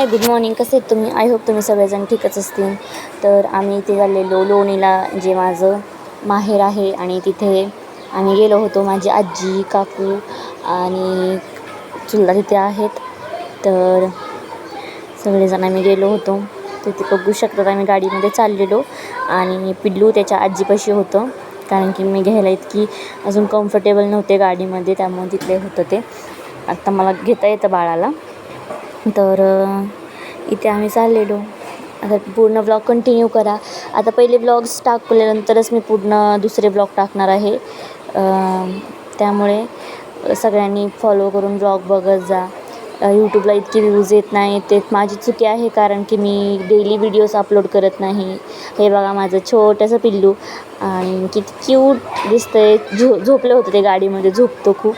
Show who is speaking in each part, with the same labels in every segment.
Speaker 1: Hi good morning कसे आहेत तुम्ही? आय होप तुम्ही सगळेजण ठीकच असतील. तर आम्ही इथे झालेलो लोणीला जे माझं माहेर आहे. आणि तिथे आम्ही गेलो होतो. माझी आजी काकू आणि चुलता तिथे आहेत. तर सगळेजण आम्ही गेलो होतो. तिथे बघू शकतात आम्ही गाडीमध्ये चाललेलो. आणि पिल्लू त्याच्या आजीपाशी होतं. कारण की मी घ्यायला इतकी अजून कम्फर्टेबल नव्हते गाडीमध्ये. त्यामुळे तिथले होतं ते. आत्ता मला घेता येतं बाळाला. तर इथे आम्ही चाललेलो. आता पूर्ण ब्लॉग कंटिन्यू करा. आता पहिले ब्लॉग्स टाकल्यानंतरच मी पूर्ण दुसरे ब्लॉग टाकणार आहे. त्यामुळे सगळ्यांनी फॉलो करून ब्लॉग बघत जा. यूट्यूबला इतकी व्ह्यूज येत नाही ते माझी चुकी आहे कारण की मी डेली व्हिडिओज अपलोड करत नाही. हे बघा माझं छोटंसं पिल्लू. आणि किती क्यूट दिसतंय. झो झोपलं होतं ते गाडीमध्ये. झोपतो खूप.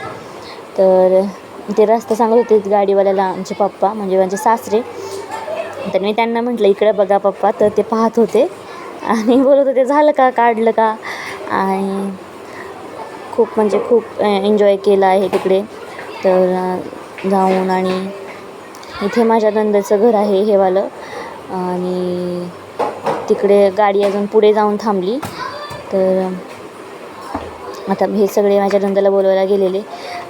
Speaker 1: तर ते रस्ता सांगत होते गाडीवाल्याला आमचे पप्पा म्हणजे माझे सासरे. तर मी त्यांना म्हटलं इकडं बघा पप्पा. तर ते पाहत होते. आणि बोलत होते झालं का? काढलं का? आणि खूप म्हणजे खूप एन्जॉय केलं आहे तिकडे. तर जाऊन आणि इथे माझ्या नंदाचं घर आहे हेवालं आणि तिकडे गाडी अजून पुढे जाऊन थांबली. तर आता हे सगळे माझ्या नंदाला बोलवायला गेलेले.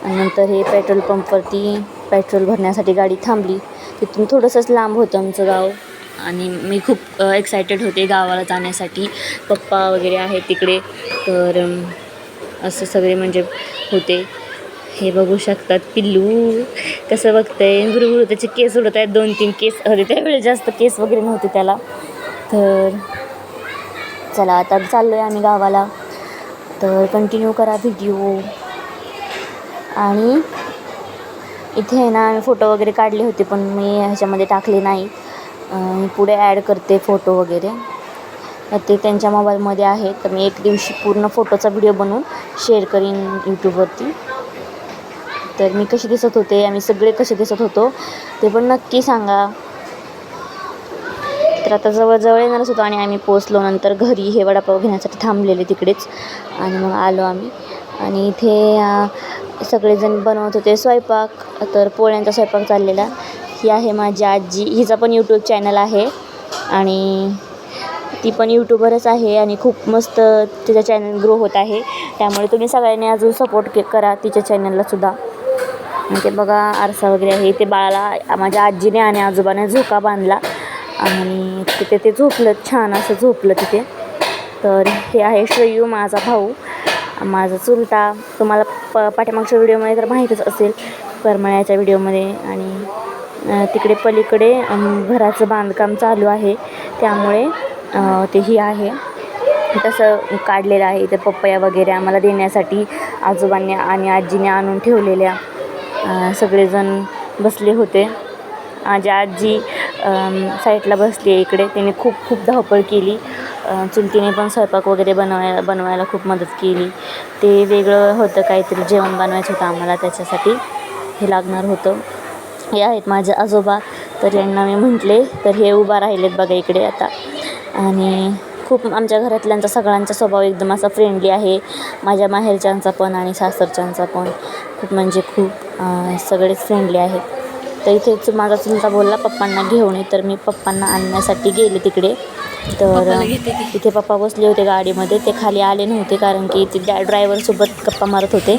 Speaker 1: आणि नंतर हे पेट्रोल पंपवरती पेट्रोल भरण्यासाठी गाडी थांबली. तिथून थोडंसंच लांब होतं आमचं गाव. आणि मी खूप एक्सायटेड होते गावाला जाण्यासाठी. पप्पा वगैरे आहेत तिकडे. तर असं सगळे म्हणजे होते. हे बघू शकतात पिल्लू कसं बघतंय. गुरुगुरु त्याचे केस उडत आहेत. दोन तीन केस. होते त्यावेळेस जास्त केस वगैरे नव्हते त्याला. तर चला आता चाललो आहे आम्ही गावाला. तर कंटिन्यू करा व्हिडिओ आणि इथे आहे ना आम्ही फोटो वगैरे काढले होते पण मी ह्याच्यामध्ये टाकले नाही. मी पुढे ॲड करते फोटो वगैरे. ते त्यांच्या मोबाईलमध्ये आहे. तर मी एक दिवशी पूर्ण फोटोचा व्हिडिओ बनवून शेअर करीन यूट्यूबवरती तर मी कशी दिसत होते आम्ही सगळे कसे दिसत होतो ते पण नक्की सांगा. तर आता जवळजवळ येणारच होतो आणि आम्ही पोचलो नंतर घरी. हे वडापाव घेण्यासाठी थांबलेले तिकडेच. आणि मग आलो आम्ही. आणि इथे सगळेजण बनवत होते स्वयंपाक. तर पोळ्यांचा स्वयंपाक चाललेला. ही आहे माझी आजी. हिचा पण यूट्यूब चॅनल आहे. आणि ती पण यूट्यूबरच आहे आणि खूप मस्त तिचं चॅनल ग्रो होत आहे. त्यामुळे तुम्ही सगळ्यांनी अजून सपोर्ट के करा तिच्या चॅनललासुद्धा आणि ते बघा आरसा वगैरे आहे. ते बाळाला माझ्या आजीने आणि आजोबाने झोका बांधला. आणि तिथे ते झोपलं. छान असं झोपलं तिथे. तर हे आहे श्रेयू माझा भाऊ. माझा चुलता तुम्हाला प पाठीमागच्या व्हिडिओमध्ये तर माहीतच असेल करमळ्याच्या व्हिडिओमध्ये. आणि तिकडे पलीकडे घराचं बांधकाम चालू आहे. त्यामुळे तेही ते ही आहे. तसं काढलेलं आहे इथे पप्पया वगैरे आम्हाला देण्यासाठी आजोबांनी आणि आजीने आणून ठेवलेल्या सगळेजण बसले होते. माझी आजी साईडला बसली आहे इकडे. तिने खूप खूप धावपळ केली. चुलतीने पण स्वयंपाक वगैरे बनवायला बनवायला खूप मदत केली. ते वेगळं होतं काहीतरी जेवण बनवायचं होतं आम्हाला त्याच्यासाठी हे लागणार होतं. हे आहेत माझे आजोबा तर यांना मी म्हटले तर हे उभा राहिलेत बघा इकडे आता. आणि खूप आमच्या घरातल्यांचा सगळ्यांचा स्वभाव एकदम असा फ्रेंडली आहे. माझ्या माहेरच्यांचा पण आणि सासरच्यांचा पण. खूप म्हणजे खूप सगळेच फ्रेंडली आहेत. तर इथेच माझा चुलता बोलला पप्पांना घेऊन ये. तर मी पप्पांना आणण्यासाठी गेले तिकडे. तर इथे पप्पा बसले होते गाडीमध्ये. ते खाली आले नव्हते कारण की ते ड्रायव्हरसोबत गप्पा मारत होते.